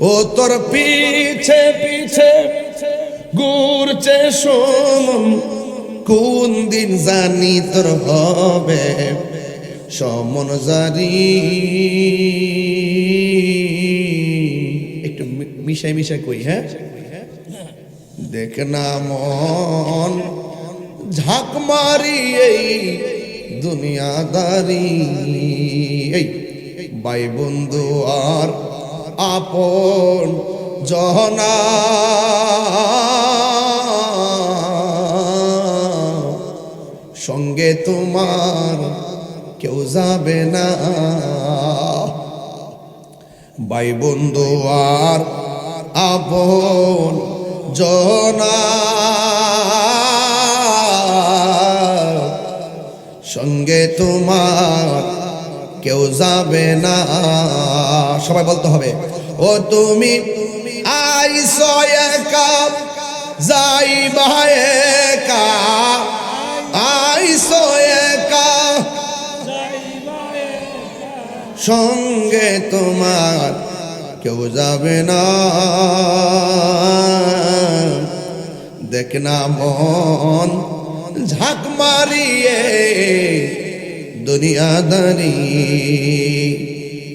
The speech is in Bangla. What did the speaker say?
ও তোর পিছে পিছে ঘুরছে সমন। কোন দিন জানি তোর হবে সমন জারি একটু মিশাই মিশাই কই হ্যাঁ? দেখ না মন, ঝাঁক মারি এই দুনিয়াদারি। এই, ভাই বন্ধু আর আপন জহনা সঙ্গে তোমার কেউ যাবে না। ভাই বন্ধু আর আপন জনা। সঙ্গে তোমার কেউ যাবে না। সবাই বলতে হবে। ও তুমি যাই সঙ্গে তোমার কেউ যাবে না। দেখ না মন ঝাঁক মারিয়ে দুনিয়াদারি